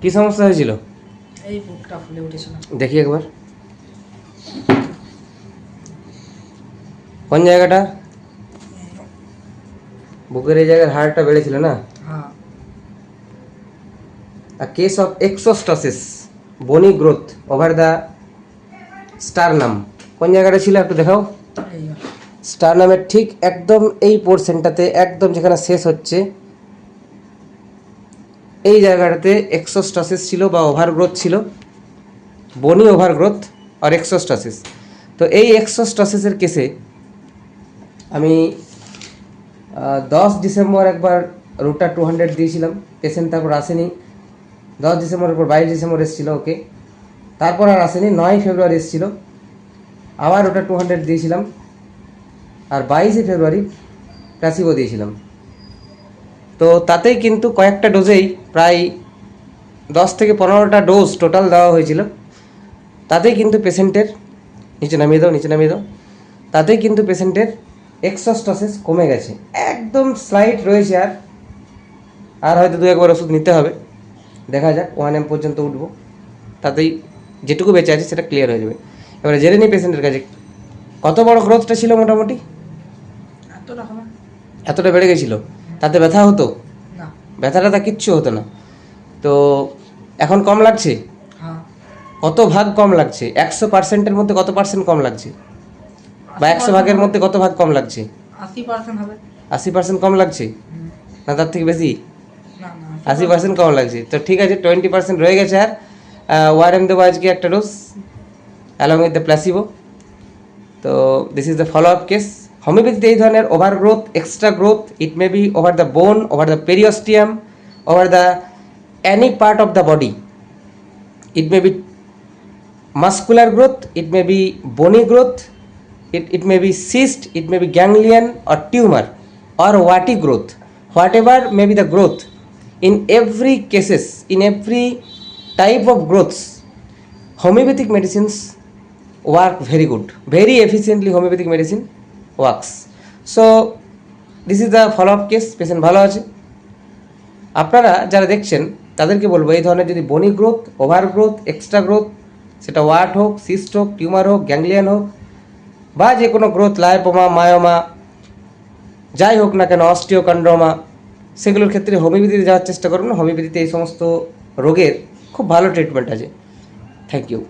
কি সমস্যা হয়েছিল? এই বুকটা ফুলে উঠেছিল দেখি একবার। কোন জায়গাটা? বুকের এই জায়গার হাড়টা বেড়েছিল না? হ্যাঁ। A case of exostosis bony growth over the sternum. কোন জায়গাটা ছিল একটু দেখাও? স্টার নামের ঠিক একদম এই পোর্শনটাতে একদম যেখানে শেষ হচ্ছে। এই জায়গাটাতে এক্সোস্টাসিস ছিল বা ওভারগ্রোথ ছিল। বনি ওভারগ্রোথ আর এক্সোস্টাসিস তো এই এক্সোস্টাসিসের কেসে আমি দশ ডিসেম্বর একবার রুটা টু হান্ড্রেড দিয়েছিলাম। পেশেন্ট তারপর আসেনি। দশ ডিসেম্বরের পর বাইশ ডিসেম্বর এসেছিল ওকে তারপর আর আসেনি, নয় ফেব্রুয়ারি এসেছিল। আবার ওটা টু হান্ড্রেড দিয়েছিলাম। আর বাইশে ফেব্রুয়ারি প্লাসিবো দিয়েছিলাম। তো তাতেই কিন্তু কয়েকটা ডোজেই প্রায় দশ থেকে পনেরোটা ডোজ টোটাল দেওয়া হয়েছিল। তাতেই কিন্তু পেশেন্টের নিচে নামিয়ে দাও নিচে নামিয়ে দাও। তাতেই কিন্তু পেশেন্টের এক্সস্টসেস কমে গেছে। একদম স্লাইট রয়েছে আর। আর হয়তো দু একবার ওষুধ নিতে হবে। দেখা যাক ওয়ান এম পর্যন্ত উঠবো। তাতেই যেটুকু বেঁচে আছে সেটা ক্লিয়ার হয়ে যাবে। এবারে জেনে নিই পেশেন্টের কাছে কত বড় গ্রোথটা ছিল মোটামুটি? এতটা এতটা বেড়ে গেছিল। তাতে ব্যথা হতো? না। ব্যথাটা তা কিচ্ছু হতো না। তো এখন কম লাগছে? হ্যাঁ। কত ভাগ কম লাগছে? একশো পার্সেন্টের মধ্যে কত পার্সেন্ট কম লাগছে? বা একশো ভাগের মধ্যে কত ভাগ কম লাগছে? আশি পার্সেন্ট কম লাগছে? না তার থেকে বেশি? আশি পার্সেন্ট কম লাগছে। তো ঠিক আছে টোয়েন্টি পার্সেন্ট রয়ে গেছে আর। ওয়ারএম দেবো আজকে একটা dose along with the placebo তো this is the follow up case হোমিওপ্যাথিতে এই ধরনের over growth extra growth it may be over the bone over the periosteum over the any part of the body it may be muscular growth it may be bony growth it, it may be cyst it may be ganglion or tumor or warty growth whatever may be the growth in every cases in every type of growths homeopathic medicines work very good very efficiently homeopathic medicine works. So this is the follow up case patient ভালো আছে? আপনারা যারা দেখছেন, তাদেরকে বলব এই ধরনের যদি bony growth over growth extra growth সেটা ওয়াট হোক সিস্ট হোক টিউমার হোক গ্যাংলিয়ান হোক, বা যে কোনো গ্রোথ লাইপোমা মায়োমা যাই হোক না কেন অস্টিওকন্ড্রোমা সেগুলোর ক্ষেত্রে হোমিওপ্যাথিতে যাওয়ার চেষ্টা করুন। হোমিওপ্যাথিতে এই সমস্ত রোগের খুব ভালো ট্রিটমেন্ট আছে। Thank you